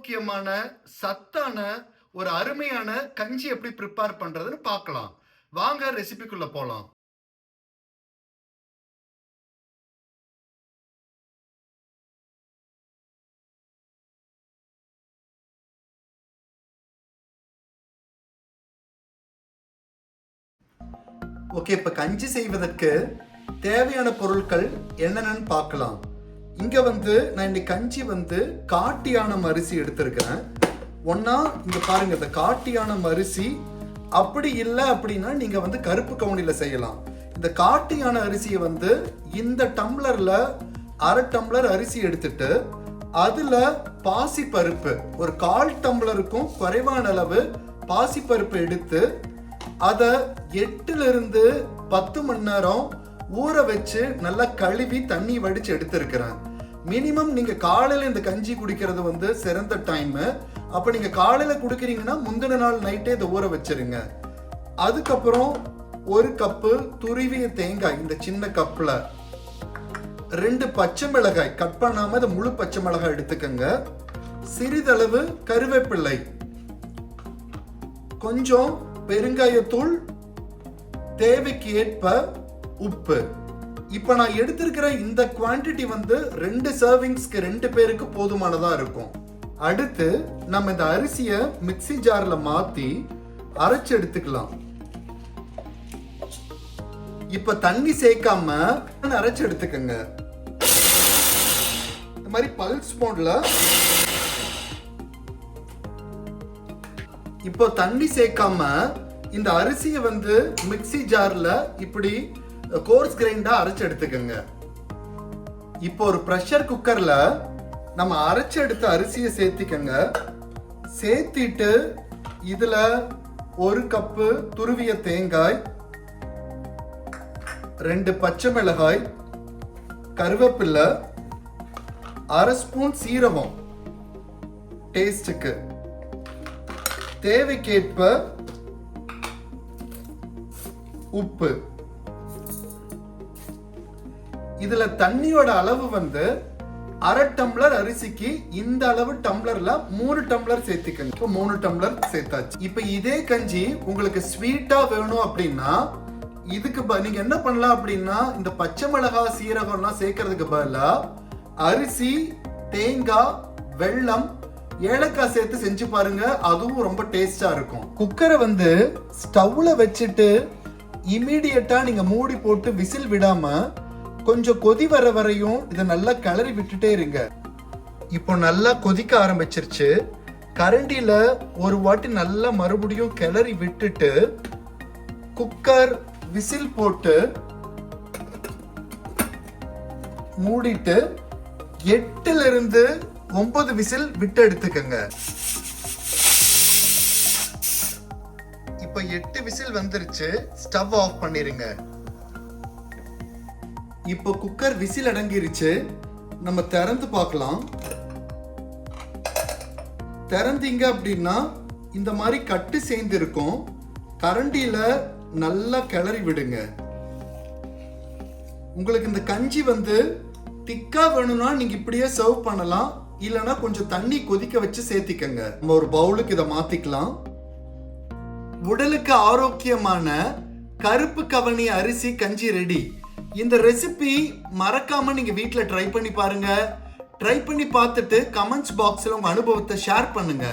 ஆரோக்கியமான சத்தான ஒரு அருமையான கஞ்சி எப்படி ப்ரிப்பேர் பண்றதுன்னு பார்க்கலாம். வாங்க ரெசிபிக்குள்ள போலாம். ஓகே இப்போ கஞ்சி செய்வதற்கு தேவையான பொருட்கள் என்னென்னு பார்க்கலாம். இங்கே வந்து நான் இன்னைக்கு கஞ்சி வந்து காட்டியானம் அரிசி எடுத்திருக்கிறேன். ஒன்னா இங்கே பாருங்க இந்த காட்டியானம் அரிசி அப்படி இல்லை அப்படின்னா நீங்கள் வந்து கருப்பு கவுனியில் செய்யலாம். இந்த காட்டியான அரிசியை வந்து இந்த டம்ளரில் அரை டம்ளர் அரிசி எடுத்துட்டு அதில் பாசி பருப்பு ஒரு கால் டம்ளருக்கும் குறைவான அளவு பாசி பருப்பு எடுத்து அதை எட்டுலேருந்து பத்து மணி நேரம் ஊற வச்சு நல்லா கழுவி தண்ணி வடித்து எடுத்திருக்கிறேன். மினிமம் நீங்க காலையில இந்த கஞ்சி குடிக்கிறது வந்து சிறந்த டைம் அப்ப நீங்க காலையில குடிக்கிறீங்கன்னா முந்தின நாள் நைட்டே இதை ஊற வச்சிருங்க. அதுக்கப்புறம் ஒரு கப்பு துருவிய தேங்காய் இந்த சின்ன கப்ல ரெண்டு பச்சை மிளகாய் கட் பண்ணாம இந்த முழு பச்சை மிளகாய் எடுத்துக்கங்க. சிறிதளவு கருவேப்பிள்ளை. கொஞ்சம் பெருங்காயத்தூள் தேவைக்கு ஏற்ப உப்பு. இப்போ நான் எடுத்திருக்கிற இந்த குவாண்டிட்டி வந்து ரெண்டு சர்விங்ஸ்க்கு ரெண்டு பேருக்கு போதுமானதா இருக்கும். அடுத்து நம்ம இந்த அரிசியை மிக்ஸி ஜார்ல மாத்தி அரைச்சு எடுத்துக்கலாம். இப்போ தண்ணி சேர்க்காம அரைச்சு எடுத்துக்கோங்க. இந்த மாதிரி பல்ஸ் மோட்ல இப்போ தண்ணி சேர்க்காம இந்த அரிசியை வந்து மிக்ஸி ஜார்ல இப்படி கோர்ஸ் கிரைண்டா அரைச்சு எடுத்துக்கோங்க. இப்போ ஒரு ப்ரெஷர் குக்கர்ல நம்ம அரைச்சு எடுத்த அரிசியை சேர்த்திக்கங்க. சேர்த்திட்டு இதுல ஒரு கப்பு துருவிய தேங்காய் ரெண்டு பச்சை மிளகாய் கருவேப்பிலை அரை ஸ்பூன் சீரகம் டேஸ்டுக்கு தேவைக்கேற்ப உப்பு. இதுல தண்ணியோட அளவு வந்து அரை டம்ளர் அரிசிக்கு இந்த அளவு டம்ளர்ல மூணு டம்ளர் சேர்த்துக்கணும். இப்போ மூணு டம்ளர் சேர்த்தாச்சு. இப்போ இதே கஞ்சி உங்களுக்கு ஸ்வீட்டா வேணும் அப்படின்னா இதுக்கு ப- நீங்க என்ன பண்ணலாம் அப்படின்னா இந்த பச்சை மிளகாய் சீரகம்லாம் சேர்க்கறதுக்கு பதிலா அரிசி தேங்காய் வெல்லம் ஏலக்காய் சேர்த்து செஞ்சு பாருங்க அதுவும் ரொம்ப டேஸ்டா இருக்கும். குக்கரை வந்து ஸ்டவ்ல வச்சுட்டு இமீடியட்டா நீங்க மூடி போட்டு விசில் விடாம கொஞ்சம் கொதி வர வரையும் இதை நல்லா கிளறி விட்டுட்டே இருங்க. இப்போ நல்லா கொதிக்க ஆரம்பிச்சிருச்சு. கரண்டியில் ஒரு வாட்டி நல்லா மறுபடியும் கிளறி விட்டுட்டு குக்கர் விசில் போட்டு மூடிட்டு எட்டுல இருந்து ஒன்பது விசில் விட்டு எடுத்துக்கங்க. இப்போ எட்டு விசில் வந்துருச்சு. ஸ்டவ் ஆஃப் பண்ணிருங்க. இப்போ குக்கர் விசில் அடங்கிருச்சு. நம்ம திறந்து பார்க்கலாம். திறந்தீங்க அப்படின்னா இந்த மாதிரி கட்டு சேர்ந்து இருக்கும் கரண்டியில் நல்லா கிளறி விடுங்க. உங்களுக்கு இந்த கஞ்சி வந்து திக்கா வேணும்னா நீங்க இப்படியே சர்வ் பண்ணலாம். இல்லைன்னா கொஞ்சம் தண்ணி கொதிக்க வச்சு சேர்த்திக்கங்க. நம்ம ஒரு பவுலுக்கு இதை மாத்திக்கலாம். உடலுக்கு ஆரோக்கியமான கருப்பு கவனி அரிசி கஞ்சி ரெடி இந்த ரெசிபி மறக்காம நீங்க வீட்டில் ட்ரை பண்ணி பாருங்க. ட்ரை பண்ணி பார்த்துட்டு கமெண்ட்ஸ் பாக்ஸில் உங்க அனுபவத்தை ஷேர் பண்ணுங்க.